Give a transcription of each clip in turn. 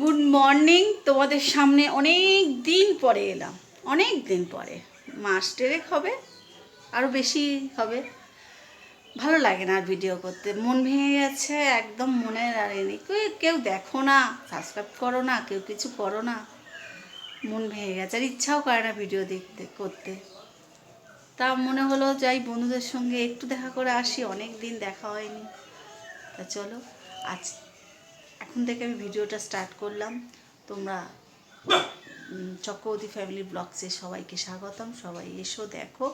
Good morning তোমাদের সামনে অনেক দিন পরে এলাম। অনেক দিন পরে। মাস টেরেক হবে আরও বেশি হবে। ভালো লাগে না আর ভিডিও করতে। মন ভেঙে গেছে, একদম মনে কেউ কেউ দেখো না সাবস্ক্রাইব করো না, কেউ কিছু করো না। মন ভেঙে গেছে, আর ইচ্ছাও করে না ভিডিও দেখতে, করতে। তা মনে হলো, যাই বন্ধুদের সঙ্গে একটু দেখা করে আসি, অনেক দিন দেখা হয়নি। তা চলো, আজ এখন থেকে আমি ভিডিওটা স্টার্ট করলাম। তোমরা চক্রবর্তী ফ্যামিলি ব্লগসে সবাইকে স্বাগতম। সবাই এসো, দেখো,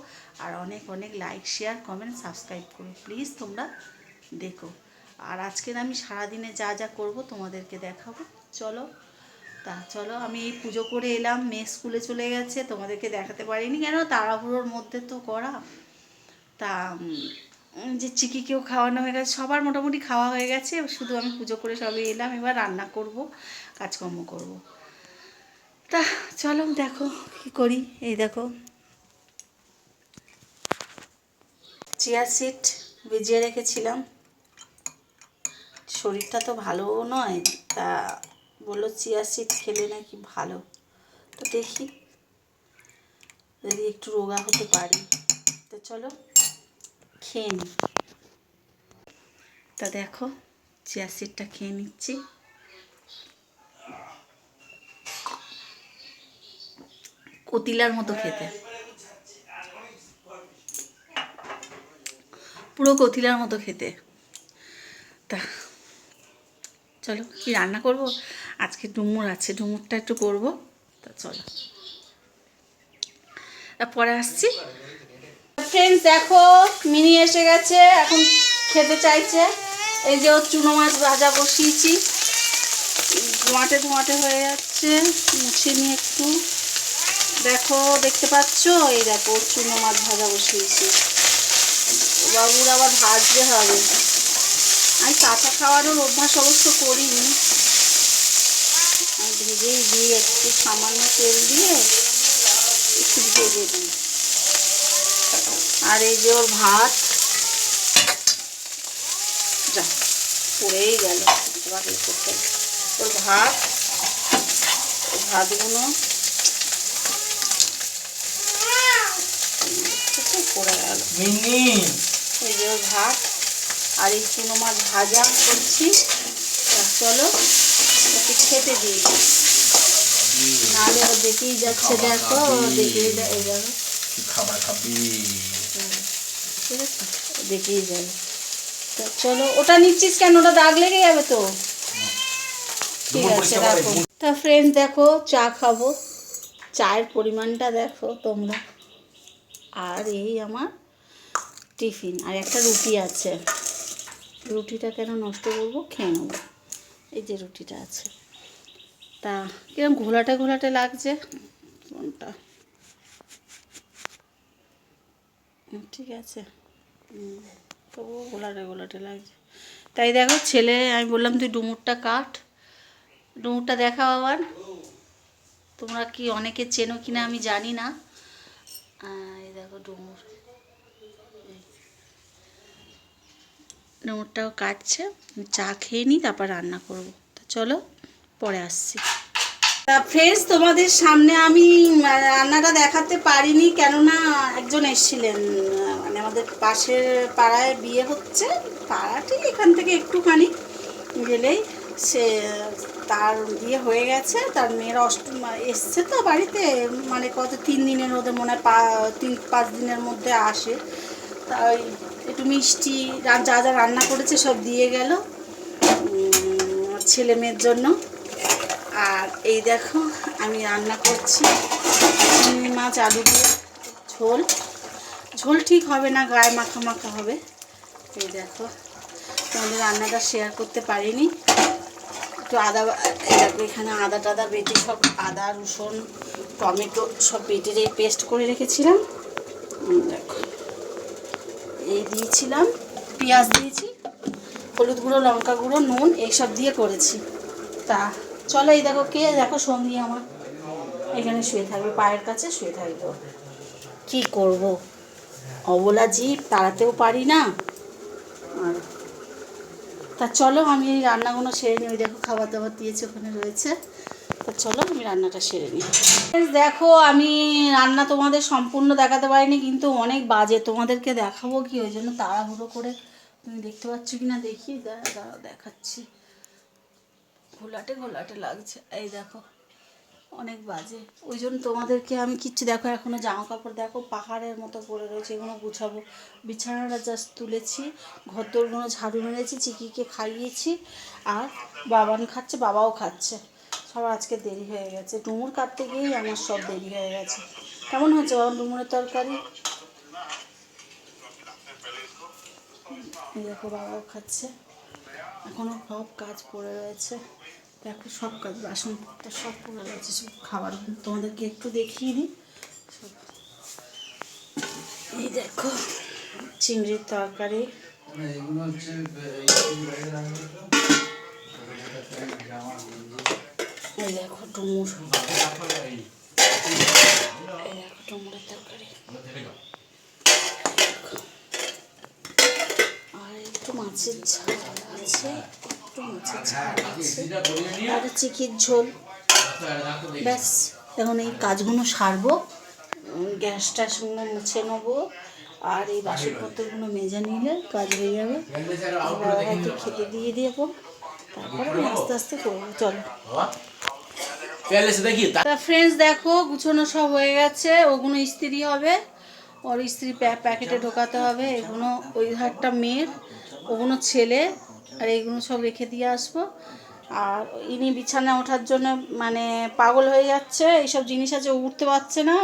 আর অনেক অনেক লাইক শেয়ার কমেন্ট সাবস্ক্রাইব করো। প্লিজ তোমরা দেখো। আর আজকের আমি সারাদিনে যা যা করব তোমাদেরকে দেখাবো। চলো, তা চলো, আমি এই পুজো করে এলাম। মেয়ে স্কুলে চলে গেছে, তোমাদেরকে দেখাতে পারিনি কেন? তাড়াহুড়োর মধ্যে তো করা। তা যে চিকিকেও খাওয়ানো হয়ে গেছে, সবার মোটামুটি খাওয়া হয়ে গেছে। শুধু আমি পুজো করে সবে এলাম, এবার রান্না করব, কাজকর্ম করব। তা, চলো দেখো কি করি। এই দেখো। চিয়া সিট ভিজিয়ে রেখেছিলাম। শরীরটা তো ভালো নয়, তা বলল চিয়া সিট খেলে নাকি ভালো। তো দেখি, যদি একটু রোগা হতে পারি। তো চলো। খেয়ে নিই। তা দেখো, চিয়া সিডটা খেয়ে নিচ্ছি। কতিলার মতো খেতে। পুরো কতিলার মতো খেতে। তা, চলো, কি রান্না করব? আজকে ডুমুর আছে, ডুমুরটা একটু করব। তা চলো। তা পরে আসছি। ফ্রেন্ডস দেখো, মিনি এসে গেছে, এখন খেতে চাইছে। এই যে ওর চুনো মাছ ভাজা বসিয়েছি। ধোঁয়াটে ধোঁয়াটে হয়ে যাচ্ছে, মুছে নিয়ে একটু। দেখো, দেখতে পাচ্ছ? এই দেখো চুনো মাছ ভাজা বসিয়েছি। বাবুর আবার ভাজতে হবে। আমি কাঁচা খাওয়ারও অভ্যাস অবশ্য করিনি। ভেজেই দিয়ে একটু সামান্য তেল দিয়ে, একটু ভেজে দিই। আর এই যে ওর ভাত। যা পড়েই গেল। করতে ওর ভাত ভাতগুলো পড়ে গেল। এই যে ওর ভাত আর এই চুনো মাছ ভাজা করছি। চলো ওকে খেতে দিই। নাহলে ও দেখেই যাচ্ছে দেখো দেখেই যা- এই দেখো খাবার খাবি। ঠিক আছে? দেখেই যাবে তো চলো ওটা নিচ্ছিস কেন? ওটা দাগ লেগে যাবে তো। ঠিক আছে রাখো। তা ফ্রেন্ড দেখো চা খাব। চায়ের পরিমাণটা দেখো তোমরা। আর এই আমার টিফিন। আর একটা রুটি আছে। রুটিটা কেন নষ্ট করব? খেয়ে নেব। এই যে রুটিটা আছে। তা কিরম ঘোলাটে ঘোলাটে লাগছে? কোনটা? ঠিক আছে। তবুও গোলাটে গোলাটে লাগছে। তাই দেখো ছেলে, আমি বললাম তুই ডুমুরটা কাট। ডুমুরটা দেখা আবার। তোমরা কি অনেকে চেনো কিনা আমি জানি না। এই দেখো ডুমুর। ডুমুরটাও কাটছে। চা খেয়ে নিই, তারপর রান্না করব। তা চলো, পরে আসছি। তা ফ্রেন্ডস তোমাদের সামনে আমি রান্নাটা দেখাতে পারিনি, কেননা একজন এসেছিলেন মানে আমাদের পাশের পাড়ায় বিয়ে হচ্ছে। পাড়াটি এখান থেকে একটুখানি গেলেই সে, তার বিয়ে হয়ে গেছে, তার মেয়ের অষ্টম এসছে তো বাড়িতে মানে কত, তিন দিনের মধ্যে মনে হয় পা, তিন, পাঁচ দিনের মধ্যে আসে। তা ওই একটু মিষ্টি যা যা রান্না করেছে সব দিয়ে গেল ছেলে মেয়ের জন্য। আর এই দেখো, আমি রান্না করছি। চিংড়ি মাছ, আলু দিয়ে ঝোল। ঝোল ঠিক হবে না, গায়ে মাখা মাখা হবে। এই দেখো, তোমাদের রান্নাটা শেয়ার করতে পারিনি। একটু আদা এখানে আদা টাদা বেটে সব, আদা, রসুন, টমেটো সব বেটে রে পেস্ট করে রেখেছিলাম। দেখো, এই দিয়েছিলাম, পেঁয়াজ দিয়েছি, হলুদ গুঁড়ো, লঙ্কা গুঁড়ো, নুন, এইসব দিয়ে করেছি। তা চলো এই দেখো কে, দেখো সঙ্গী আমার। এখানে শুয়ে থাকবে, পায়ের কাছে শুয়ে থাকবে। কি করব? অবলা জীব, তাড়াতেও পারি না। আর তা চলো আমি এই রান্নাগুলো সেরে নিই, ওই দেখো খাবার দাবার দিয়েছে ওখানে রয়েছে। তা চলো আমি রান্নাটা সেরে নিই। দেখো আমি রান্না তোমাদের সম্পূর্ণ দেখাতে পারিনি, কিন্তু অনেক বাজে। তোমাদেরকে দেখাবো কি, ওই জন্য তাড়াহুড়ো করে। তুমি দেখতে পাচ্ছ কি না দেখি দেখাচ্ছি। ঘোলাটে ঘোলাটে লাগছে। এই দেখো, অনেক বাজে। ওই জন্য তোমাদেরকে আমি কিচ্ছু দেখো, এখনও জামা কাপড় দেখো, পাহাড়ের মতো পড়ে রয়েছে, এগুলো গুছাবো। বিছানাটা জাস্ট তুলেছি ঘর দোরগুলো ঝাড়ু মেরেছি, চিকিকে খাইয়েছি, আর বাবান খাচ্ছে, বাবাও খাচ্ছে। সব আজকে দেরি হয়ে গেছে। ডুমুর কাটতে গিয়েই আমার সব দেরি হয়ে গেছে। কেমন হচ্ছে বাবা ডুমুরের তরকারি? দেখো, বাবাও খাচ্ছে। এখনও সব কাজ পড়ে রয়েছে। দেখো সব কাজ বাসনপত্র সব পড়ে রয়েছে সব খাবার তোমাদেরকে একটু দেখিয়ে দিই। সব। এই দেখো চিংড়ির তরকারি। এই দেখো এই দেখো ডুমুরের তরকারি আর একটু মাছের ঝাল আছে, একটু মাছের ঝাল আছে। আর চিকির ঝোল ব্যাস, এখন এই কাজগুলো সারবো গ্যাস ট্যাসগুলো মুছে নেব, আর এই বাসনপত্রগুলো মেজা নিলে কাজ হয়ে যাবে। হয়তো খেতে দিয়ে দেবো, তারপরে আস্তে আস্তে করব, চলো। তা ফ্রেন্ডস দেখো, গুছানো সব হয়ে গেছে, ওগুলো ইস্ত্রি হবে, ওর ইস্ত্রি প্যাকেটে ঢোকাতে হবে, এগুলো ওই হাটটা মেয়ের। ওগুলো ছেলে আর এইগুলো সব রেখে দিয়ে আসব। আর ইনি বিছানা ওঠার জন্য মানে পাগল হয়ে যাচ্ছে, এইসব জিনিস আছে উঠতে পারছে না।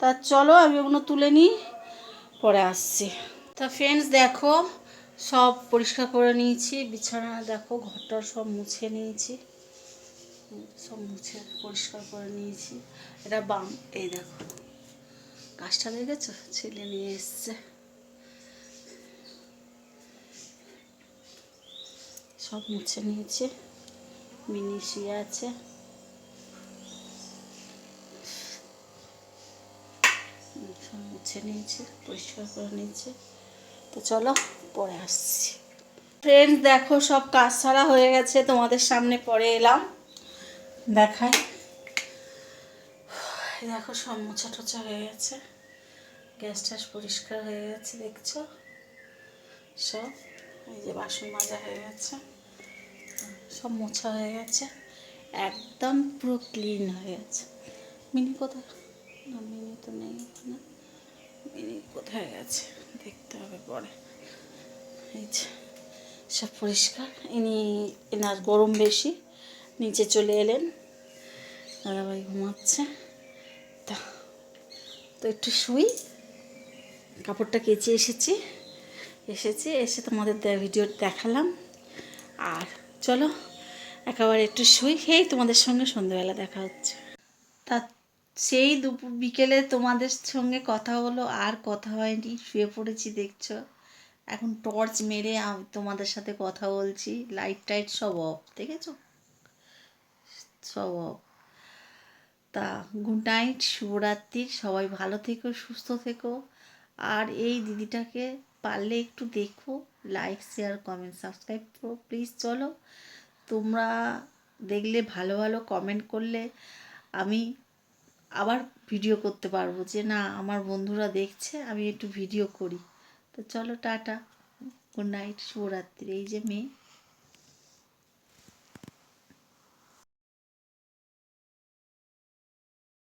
তা চলো আমি ওগুলো তুলে নিই, পরে আসছি। তা ফ্রেন্ডস দেখো, সব পরিষ্কার করে নিয়েছি, বিছানা দেখো ঘরটা সব মুছে নিয়েছি। সব মুছে পরিষ্কার করে নিয়েছি। এটা বাম, এই দেখো। গাছটা দেখেছ ছেলে নিয়ে এসছে। সব মুছে নিয়েছে। মিনি শুয়ে আছে। সব মুছে নিয়েছে, পরিষ্কার করে নিয়েছে। তো চলো, পরে আসছি। ফ্রেন্ডস দেখো, সব কাজ ছাড়া হয়ে গেছে। তোমাদের সামনে পরে এলাম। দেখাই। দেখো, সব মোছা টোচা হয়ে গেছে। গ্যাস ট্যাস পরিষ্কার হয়ে গেছে, দেখছ? সব, এই যে বাসন মাজা হয়ে গেছে। সব মোছা হয়ে গেছে, একদম পুরো ক্লিন হয়ে গেছে। মিনি কোথায়? না, মিনি তো নেই ওখানে মিনি কোথায় গেছে? দেখতে হবে পরে। এই যে, সব পরিষ্কার। ইনি, এনার গরম বেশি, নিচে চলে এলেন। দাদাভাই ঘুমাচ্ছে। তা, তো একটু শুই। কাপড়টা কেচে এসেছি। এসেছি, এসে তোমাদের ভিডিও দেখালাম। আর চলো, একেবারে একটু শুই। খেয়েই তোমাদের সঙ্গে সন্ধ্যেবেলা দেখা হচ্ছে। তা সেই দুপুর বিকেলে তোমাদের সঙ্গে কথা হলো, আর কথা হয়নি, শুয়ে পড়েছি দেখছ। এখন টর্চ মেরে তোমাদের সাথে কথা বলছি, লাইট টাইট সব অফ, দেখেছ? সব অফ। তা গুড নাইট শুভরাত্রি, সবাই ভালো থেকো, সুস্থ থেকো। আর এই দিদিটাকে পারলে একটু দেখো। লাইক শেয়ার কমেন্ট সাবস্ক্রাইব করো প্লিজ চলো। তোমরা দেখলে ভালো ভালো কমেন্ট করলে আমি আবার ভিডিও করতে পারব যে না, আমার বন্ধুরা দেখছে, আমি একটু ভিডিও করি। তো চলো, টাটা। গুড নাইট, শুভরাত্রি। এই যে মেয়ে।